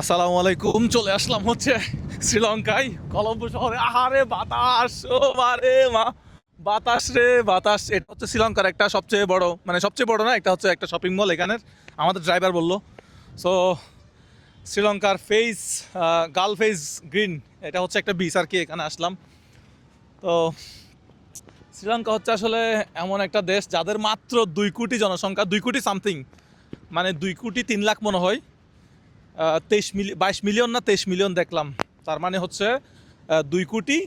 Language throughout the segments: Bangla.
আসসালামু আলাইকুম, চলে আসলাম হচ্ছে শ্রীলঙ্কায়, কলম্বো শহরে। আহারে, বাতাস, ও মারে মা। বাতাস রে, বাতাস। এটা হচ্ছে শ্রীলঙ্কার একটা সবচেয়ে বড় মানে সবচেয়ে বড় না একটা হচ্ছে একটা শপিং মল এখানের। আমাদের ড্রাইভার বলল সো শ্রীলঙ্কার ফেস গার্ল ফেস গ্রিন এটা হচ্ছে একটা বিচ আর কি, এখানে আসলাম। তো, শ্রীলঙ্কা হচ্ছে আসলে এমন একটা দেশ যাদের মাত্র দুই কোটি জনসংখ্যা, দুই কোটি সামথিং মানে দুই কোটি তিন লাখ মনে হয়। তেইশ মিলি বাইশ মিলিয়ন না তেইশ মিলিয়ন দেখলাম। তার মানে হচ্ছে দুই কোটি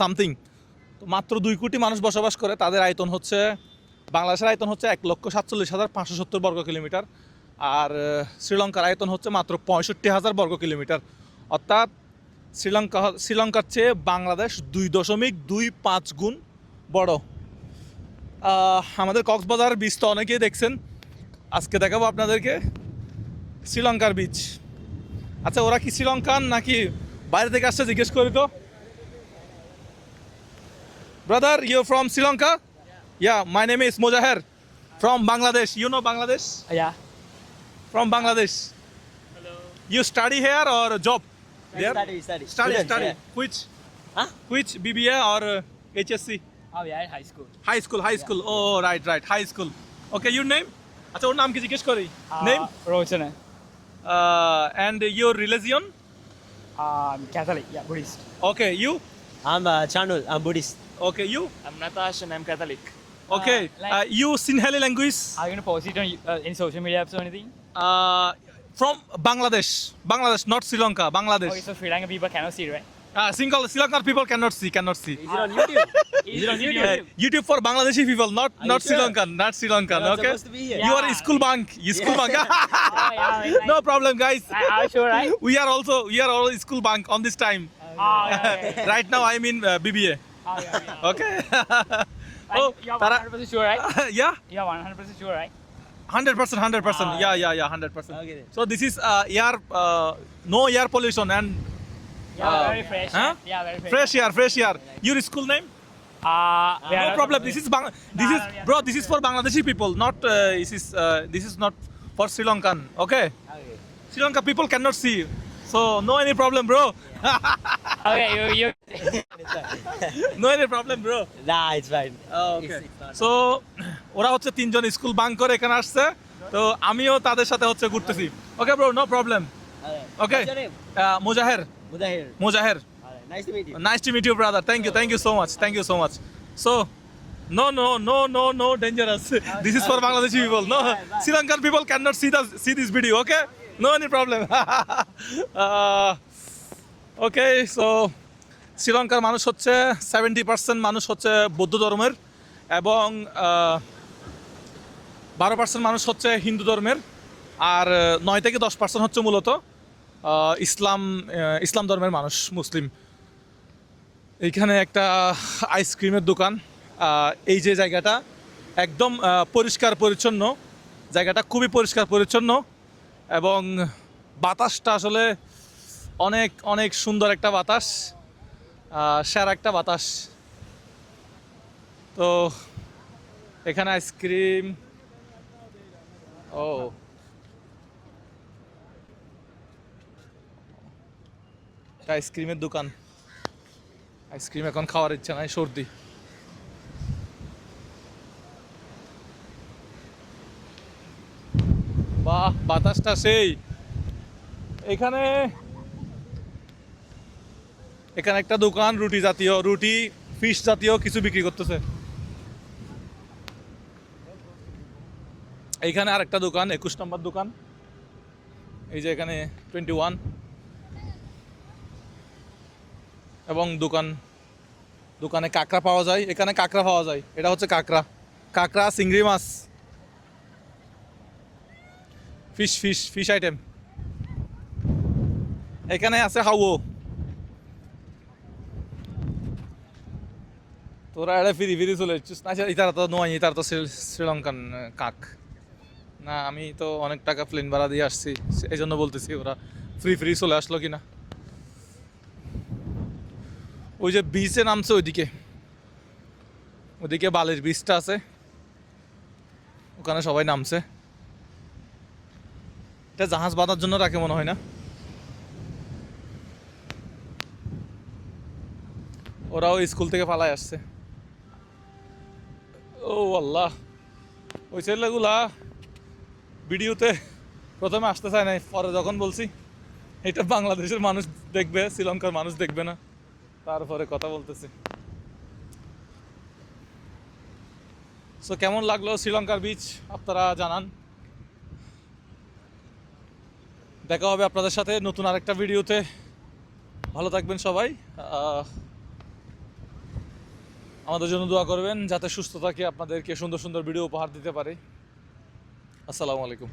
সামথিং তো মাত্র দুই কোটি মানুষ বসবাস করে। তাদের আয়তন হচ্ছে, বাংলাদেশের আয়তন হচ্ছে এক লক্ষ সাতচল্লিশ হাজার পাঁচশো সত্তর বর্গ কিলোমিটার। আর শ্রীলঙ্কার আয়তন হচ্ছে মাত্র পঁয়ষট্টি হাজার বর্গ কিলোমিটার। অর্থাৎ, শ্রীলঙ্কা শ্রীলঙ্কার চেয়ে বাংলাদেশ দুই দশমিক দুই পাঁচ গুণ বড়। আমাদের কক্সবাজার বীজ তো অনেকেই দেখছেন। আজকে দেখাবো আপনাদেরকে শ্রীলঙ্কার বীজ। আচ্ছা ওরা কি শ্রীলঙ্কান নাকি বাইরে থেকে আসছে জিজ্ঞেস করি তো? Brother you from Sri Lanka yeah my name is Mozaher from Bangladesh you know Bangladesh. From Bangladesh you study here or job Study, study. Study Students, study yeah. Which Huh? Which BBA or HSC Oh, yeah, high school. High school high school oh right right high school okay your name আচ্ছা ওর নাম কি জিজ্ঞেস করি? Uh, name Uh, and your religion? I'm Catholic, yeah, Buddhist. Okay, you? I'm uh, Chanul, I'm Buddhist. Okay, you? I'm Natasha and I'm Catholic. Okay, uh, like- uh, you Sinhala language? Are you gonna post it on uh, any social media apps or anything? Uh, from Bangladesh. Bangladesh, not Sri Lanka, Bangladesh. Okay, so Sri Lanka people cannot see, right? Uh, single Sri Lankan people cannot see, cannot see. Is it on YouTube? Is it on Uh, YouTube? YouTube for Bangladeshi people, not Are not Sri sure? Lankan, not Sri Lankan. You're okay, supposed to be here. you are school bank, you school bank. yeah, like- no problem, guys. Are you sure, right? We are also we are all school bank on this time. Oh, yeah, yeah. right now, I'm in uh, BBA. Oh, yeah, yeah. Okay. Oh, you're Tara, 100% sure, right? yeah, You're 100% sure, right? hundred percent, hundred percent. Ah, Yeah, yeah, yeah, hundred percent. Okay. So this is uh, air, uh, no air pollution and Yeah, Uh, very fresh. huh? Yeah, very fresh. fresh air, fresh air. Your school name? Uh, are no problem. This is Bang- this is bro. This is for Bangladeshi people. Not uh, this is uh, this is not for Sri Lankan. Okay. Okay. Sri Lanka people cannot see. So no any problem, bro. to- Okay, you, you. no any problem, bro. Nah, it's fine. Okay. It's- it's not- So ওরা হচ্ছে তিনজন স্কুল বাঙ্ক করে এখানে আসছে তো আমিও তাদের সাথে হচ্ছে ঘুরতেছি okay bro no problem. Okay. What's your name? Mujaher Mujahir. Nice to meet you brother thank you thank you so much thank you so much so no no no no no dangerous this is for Bangladeshi শ্রীলঙ্কার people can not see the sea okay no any problem okay so শ্রীলঙ্কার মানুষ হচ্ছে সেভেন্টি পার্সেন্ট মানুষ হচ্ছে বৌদ্ধ ধর্মের এবং uh, বারো পার্সেন্ট মানুষ হচ্ছে হিন্দু ধর্মের আর uh, নয় থেকে দশ পার্সেন্ট হচ্ছে মূলত ইসলাম ইসলাম ধর্মের মানুষ, মুসলিম। এইখানে একটা আইসক্রিমের দোকান। এই যে জায়গাটা একদম পরিষ্কার পরিচ্ছন্ন, জায়গাটা খুবই পরিষ্কার পরিচ্ছন্ন এবং বাতাসটা আসলে অনেক অনেক সুন্দর একটা বাতাস সেরা একটা বাতাস। তো, এখানে আইসক্রিম ও একটা আইসক্রিমের দোকান। আইসক্রিম এখন খাওয়ার ইচ্ছা নাই, সর্দি। বাহ, বাতাসটা সেই। এখানে এখানে একটা দোকান, রুটি জাতীয়, রুটি, ফিশ জাতীয় কিছু বিক্রি করতেছে। এইখানে আর একটা দোকান, একুশ নম্বর দোকান। এই যে এখানে টোয়েন্টি ওয়ান এবং দোকান, দোকানে কাঁকড়া পাওয়া যায়। এখানে কাঁকড়া পাওয়া যায়। এটা হচ্ছে কাঁকড়া। কাঁকড়া, চিংড়ি মাছ। ফিশ ফিশ ফিশ আইটেম এখানে আছে হাউও। তোরা এটা ফিরি ফিরি চলে যাচ্ছিস না তো নয় ইতারা তো শ্রী- শ্রীলঙ্কান কাক। না, আমি তো অনেক টাকা প্লেন ভাড়া দিয়ে আসছি। এই জন্য বলতেছি, ওরা ফ্রি ফ্রি চলে আসলো কিনা। ওই যে বিচে নামছে ওইদিকে। ওদিকে বালির বিচটা আছে। ওখানে সবাই নামছে। এটা জাহাজ বাঁধার জন্য রাখে মনে হয় না? ওরাও স্কুল থেকে পালায় আসছে। ও আল্লাহ। ওই ছেলেগুলা ভিডিওতে প্রথমে আসতে চায় নাই, পরে যখন বলছি, এটা বাংলাদেশের মানুষ দেখবে, শ্রীলঙ্কার মানুষ দেখবে না। তারপরে কথা বলতেছি। সো কেমন লাগল শ্রীলঙ্কার বিচ আপনারা জানান। দেখা হবে আপনাদের সাথে নতুন আরেকটা ভিডিওতে। ভালো থাকবেন সবাই। আমাদের জন্য দোয়া করবেন, যাতে সুস্থ থাকি আপনাদেরকে সুন্দর সুন্দর ভিডিও উপহার দিতে পারি। আসসালামু আলাইকুম।